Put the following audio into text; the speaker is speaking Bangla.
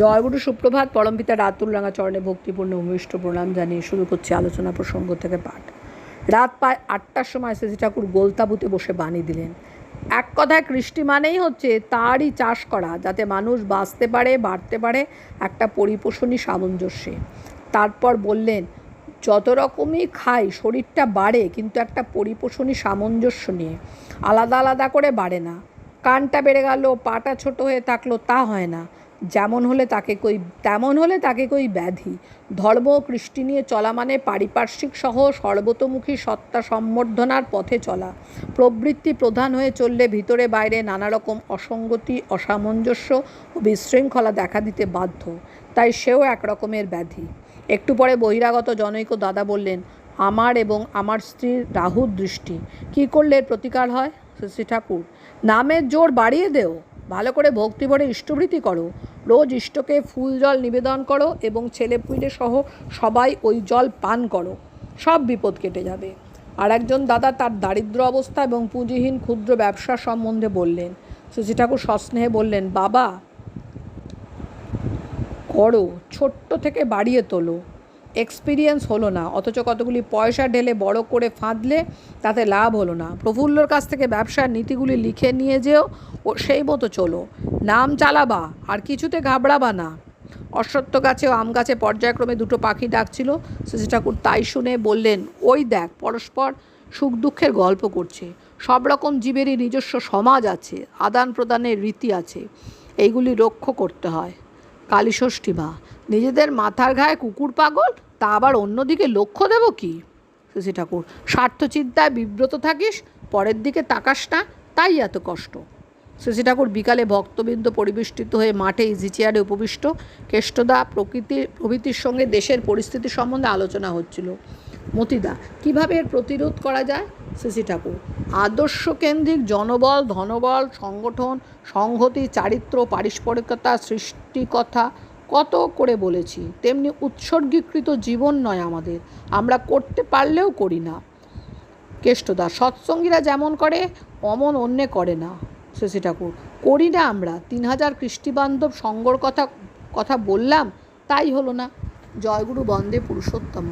জয়গুরু সুপ্রভাত, পরমপিতা রাতুল রাঙা চরণে ভক্তিপূর্ণ ভূমিষ্ঠ প্রণাম জানিয়ে শুরু করছি আলোচনা প্রসঙ্গ থেকে পাঠ। রাত প্রায় আটটার সময় সেজি ঠাকুর গোলতাবুতে বসে বাণী দিলেন। এক কথায় কৃষ্টি মানেই হচ্ছে তারই চাষ করা, যাতে মানুষ বাঁচতে পারে, বাড়তে পারে, একটা পরিপোষণী সামঞ্জস্যে। তারপর বললেন, যত রকমই খাই, শরীরটা বাড়ে, কিন্তু একটা পরিপোষণী সামঞ্জস্য নিয়ে। আলাদা আলাদা করে বাড়ে না। কানটা বেড়ে গেল, পাটা ছোট হয়ে থাকল, তা হয় না। যেমন হলে তাকে কই, তেমন হলে তাকে কই ব্যাধি। ধর্ম ও কৃষ্টি নিয়ে চলা মানে পারিপার্শ্বিক সহ সর্বতোমুখী সত্তা সম্বর্ধনার পথে চলা। প্রবৃত্তি প্রধান হয়ে চললে ভিতরে বাইরে নানা রকম অসঙ্গতি, অসামঞ্জস্য ও বিশৃঙ্খলা দেখা দিতে বাধ্য। তাই সেও এক রকমের ব্যাধি। একটু পরে বহিরাগত জনৈক দাদা বললেন, আমার এবং আমার স্ত্রীর রাহুর দৃষ্টি। কি করলে এর প্রতিকার হয়? শ্রী ঠাকুর, নামের জোর বাড়িয়ে দেও। ভালো করে ভক্তি ভরে ইষ্টভৃতি করো। রোজ ইষ্টকে ফুল জল নিবেদন করো এবং ছেলে পুলে সহ সবাই ওই জল পান করো। সব বিপদ কেটে যাবে। আর একজন দাদা তার দারিদ্র অবস্থা এবং পুঁজিহীন ক্ষুদ্র ব্যবসা সম্বন্ধে বললেন। শশী ঠাকুর সস্নেহে বললেন, বাবা, করো, ছোট্ট থেকে বাড়িয়ে তোলো। এক্সপিরিয়েন্স হলো না, অথচ কতগুলি পয়সা ঢেলে বড় করে ফাঁদলে তাতে লাভ হলো না। প্রফুল্লর কাছ থেকে ব্যবসার নীতিগুলি লিখে নিয়ে যেও, ও সেই মতো চলো। নাম চালাবা, আর কিছুতে ঘাবড়াবা না। অশ্বত্থ গাছে ও আম গাছে পর্যায়ক্রমে দুটো পাখি ডাকছিল। শ্রী ঠাকুর তাই শুনে বললেন, ওই দেখ, পরস্পর সুখ দুঃখের গল্প করছে। সব রকম জীবেরই নিজস্ব সমাজ আছে, আদান প্রদানের রীতি আছে, এইগুলি রক্ষ করতে হয়। কালীষষ্ঠী মা, নিজেদের মাথার ঘায়ে কুকুর পাগল? তা আবার অন্যদিকে লক্ষ্য দেব কি? শশী ঠাকুর স্বার্থ চিন্তায় বিব্রত থাকিস, পরের দিকে তাকাস না, তাই এত কষ্ট। শশী ঠাকুর, বিকালে ভক্তবৃন্দ পরিবেষ্টিত হয়ে মাঠে ইজি চেয়ারে উপবিষ্ট। কেষ্টদা প্রকৃতি, প্রভৃতির সঙ্গে দেশের পরিস্থিতি সম্বন্ধে আলোচনা হচ্ছিল। মতিদা, কীভাবে এর প্রতিরোধ করা যায়? শশী ঠাকুর, আদর্শ কেন্দ্রিক জনবল, ধনবল, সংগঠন, সংহতি, চারিত্র, পারস্পরিকতা, সৃষ্টিকথা কত করে বলেছি, তেমনি উৎসর্গীকৃত জীবন নয় আমাদের, আমরা করতে পারলেও করি না। কেষ্টদা, সৎসঙ্গীরা যেমন করে, অমন অন্যে করে না, শশী ঠাকুর। করি না আমরা, তিন হাজার খ্রিস্টিবান্ধব সঙ্গর কথা কথা বললাম, তাই হলো না। জয়গুরু বন্দে পুরুষোত্তম।